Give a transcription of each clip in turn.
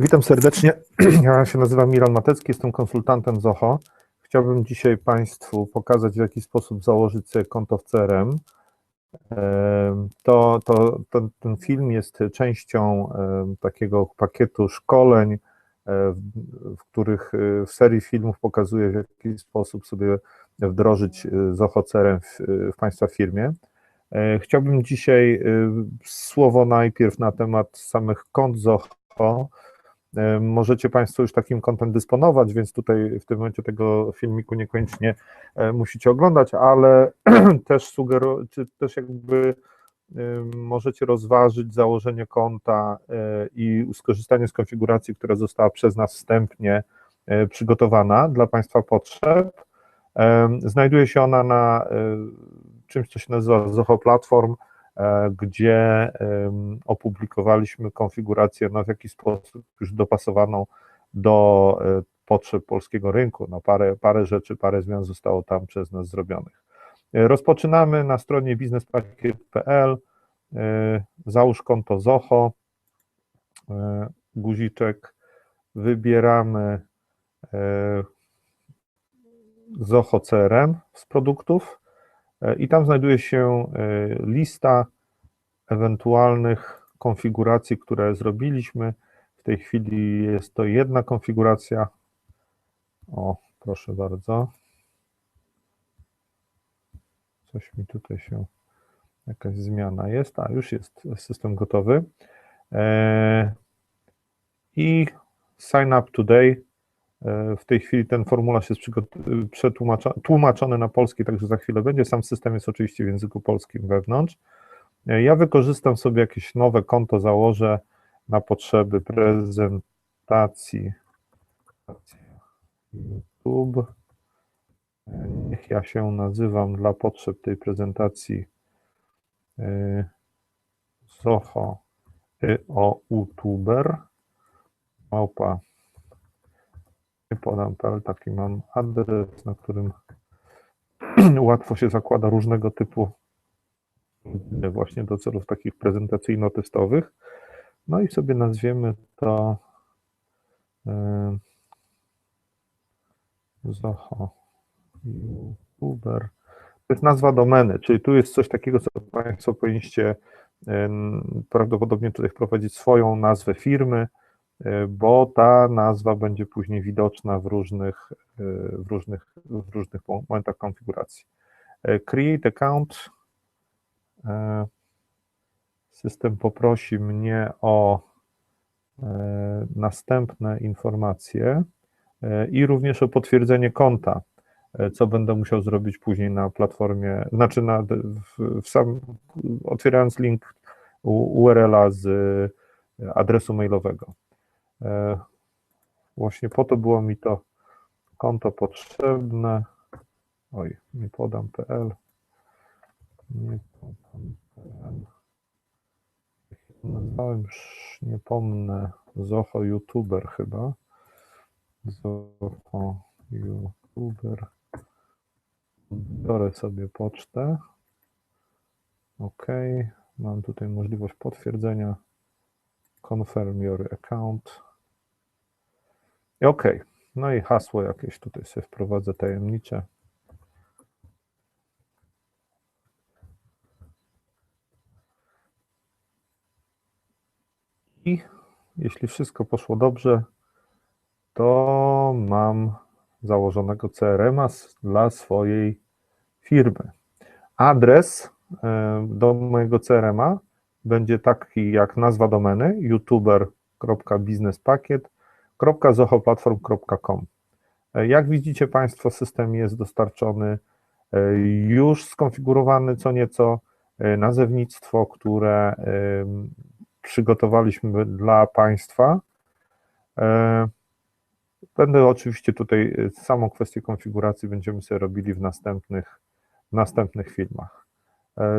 Witam serdecznie. Ja się nazywam Milan Matecki, jestem konsultantem ZOHO. Chciałbym dzisiaj Państwu pokazać, w jaki sposób założyć sobie konto w CRM. To, to, to, ten film jest częścią takiego pakietu szkoleń, e, w, których e, w serii filmów pokazuję, w jaki sposób sobie wdrożyć e, ZOHO CRM w, w Państwa firmie. Chciałbym dzisiaj słowo najpierw na temat samych kont ZOHO. E, Możecie Państwo już takim kontem dysponować, więc tutaj w tym momencie tego filmiku niekoniecznie e, musicie oglądać, ale też sugeruję, czy też jakby e, możecie rozważyć założenie konta i skorzystanie z konfiguracji, która została przez nas wstępnie przygotowana dla Państwa potrzeb. Znajduje się ona na czymś, co się nazywa Zoho Platform, gdzie em, opublikowaliśmy konfigurację no, w jakiś sposób już dopasowaną do e, potrzeb polskiego rynku. No, parę, parę rzeczy, parę zmian zostało tam przez nas zrobionych. E, Rozpoczynamy na stronie biznespakiet.pl. e, Załóż konto ZOHO, e, guziczek, wybieramy e, ZOHO CRM z produktów e, i tam znajduje się e, lista ewentualnych konfiguracji, które zrobiliśmy. W tej chwili jest to jedna konfiguracja. O, proszę bardzo. Coś mi tutaj się, jakaś zmiana jest. A, już jest system gotowy. E, I sign up today. E, W tej chwili ten formularz jest przetłumaczony tłumaczony na polski, także za chwilę będzie. Sam system jest oczywiście w języku polskim wewnątrz. E, Ja wykorzystam sobie jakieś nowe konto, założę na potrzeby prezentacji YouTube. E, Niech ja się nazywam dla potrzeb tej prezentacji Zoho o YouTuber. Małpa nie podam PL, taki mam adres, na którym łatwo się zakłada różnego typu właśnie do celów takich prezentacyjno-testowych. No i sobie nazwiemy to e, Zoho YouTuber. To jest nazwa domeny, czyli tu jest coś takiego, co Państwo powinniście e, prawdopodobnie tutaj wprowadzić swoją nazwę firmy, bo ta nazwa będzie później widoczna w różnych, e, w różnych, w różnych momentach konfiguracji. E, Create account. E, System poprosi mnie o e, następne informacje e, i również o potwierdzenie konta, e, co będę musiał zrobić później na platformie, znaczy na, w, w sam, otwierając link URL-a z e, adresu mailowego. E, Właśnie po to było mi to konto potrzebne. Oj, nie podam PL. Nie podam PL. Nazwałem nie pomnę, Zoho YouTuber chyba. Zoho YouTuber. Biorę sobie pocztę. OK. Mam tutaj możliwość potwierdzenia. Confirm your account. OK. No i hasło jakieś tutaj sobie wprowadzę tajemnicze. I jeśli wszystko poszło dobrze, to mam założonego CRM-a dla swojej firmy. Adres e, do mojego CRM-a będzie taki jak nazwa domeny youtuber.biznespakiet.zohoplatform.com. E, Jak widzicie Państwo, system jest dostarczony e, już skonfigurowany co nieco e, nazewnictwo, które przygotowaliśmy dla Państwa. Będę oczywiście tutaj samą kwestię konfiguracji będziemy sobie robili w następnych, w następnych filmach.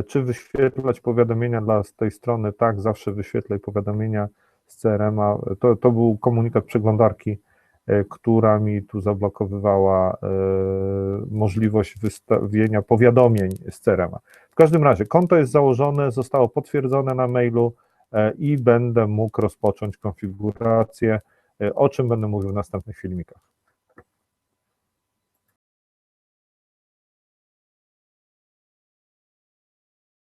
Czy wyświetlać powiadomienia dla tej strony? Tak, zawsze wyświetlaj powiadomienia z CRM-a. To, to był komunikat przeglądarki, e, która mi tu zablokowywała e, możliwość wystawienia powiadomień z CRM-a. W każdym razie konto jest założone, zostało potwierdzone na mailu. e, i będę mógł rozpocząć konfigurację, o czym będę mówił w następnych filmikach.